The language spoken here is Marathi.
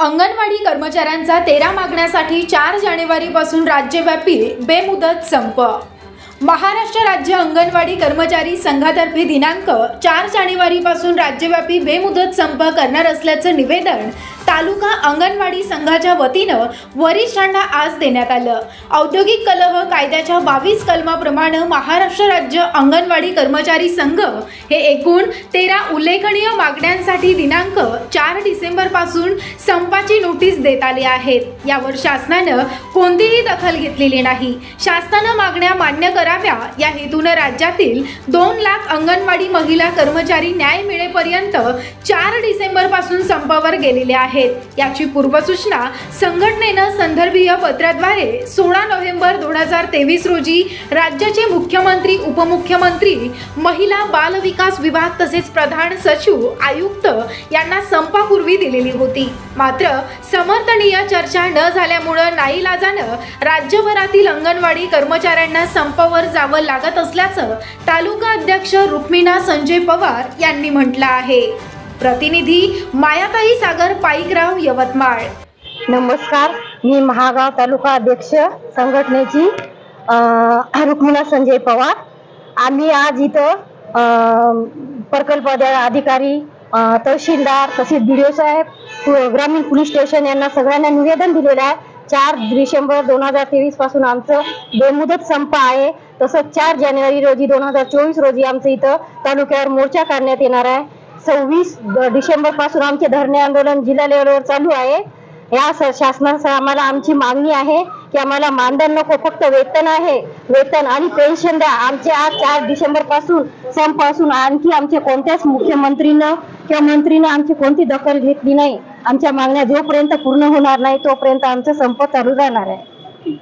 अंगणवाडी कर्मचाऱ्यांचा तेरा मागण्यासाठी चार जानेवारीपासून राज्यव्यापी बेमुदत संप महाराष्ट्र राज्य अंगणवाडी कर्मचारी संघातर्फे दिनांक चार जानेवारीपासून राज्यव्यापी बेमुदत संप करणार असल्याचं निवेदन तालुका अंगणवाडी संघाच्या वतीनं वरिष्ठांना आज देण्यात आलं. औद्योगिक कलह कायद्याच्या बावीस कलमाप्रमाणे महाराष्ट्र राज्य अंगणवाडी कर्मचारी संघ हे एकूण तेरा उल्लेखनीय मागण्यांसाठी दिनांक चार डिसेंबरपासून संपाची नोटीस देत आली आहेत. यावर शासनानं कोणतीही दखल घेतलेली नाही. शासनानं मागण्या मान्य कर कराव्या. या हेतूनं राज्यातील दोन लाख अंगणवाडी महिला कर्मचारी न्याय मिळेपर्यंत चार डिसेंबरपासून संपावर गेलेले आहेत. याची पूर्वसूचना संघटनेनं संदर्भीय पत्राद्वारे सोळा नोव्हेंबर दोन हजार तेवीस रोजी राज्याचे मुख्यमंत्री उपमुख्यमंत्री महिला बाल विकास विभाग तसेच प्रधान सचिव आयुक्त यांना संपापूर्वी दिलेली होती. मात्र समर्थनीय चर्चा न झाल्यामुळं नाईलाजानं राज्यभरातील अंगणवाडी कर्मचाऱ्यांना संपावर जावं लागत असल्याचं तालुका अध्यक्ष रुक्मिणा संजय पवार यांनी म्हटलं आहे. प्रतिनिधी मायाताई सागर पाईकराव यवतमाळ. नमस्कार. मी महागाव तालुका अध्यक्ष संघटनेची रुक्मिणा संजय पवार. आम्ही आज इथं प्रकल्प अधिकारी तहसीलदार तसेच बी साहेब पु- ग्रामीण पोलीस स्टेशन यांना सगळ्यांना निवेदन दिलेलं आहे. चार डिसेंबर दोन हजार तेवीसपासून आमचं बेमुदत संप आहे. तसंच चार जानेवारी रोजी दोन हजार चोवीस रोजी आमचं इथं तालुक्यावर मोर्चा काढण्यात येणार आहे. सव्वीस डिसेंबरपासून आमचे धरणे आंदोलन जिल्हा लेवलवर चालू आहे. या सर शासनासह आम्हाला आमची मागणी आहे की आम्हाला मानधन नको फक्त वेतन आहे. वेतन आणि पेन्शन द्या. आमचे आज चार डिसेंबरपासून संपासून आणखी आमचे कोणत्याच मुख्यमंत्रीनं किंवा मंत्रीनं आमची कोणती दखल घेतली नाही. आमच्या मागण्या जोपर्यंत पूर्ण होणार नाही तोपर्यंत आमचा संप चालू राहणार आहे.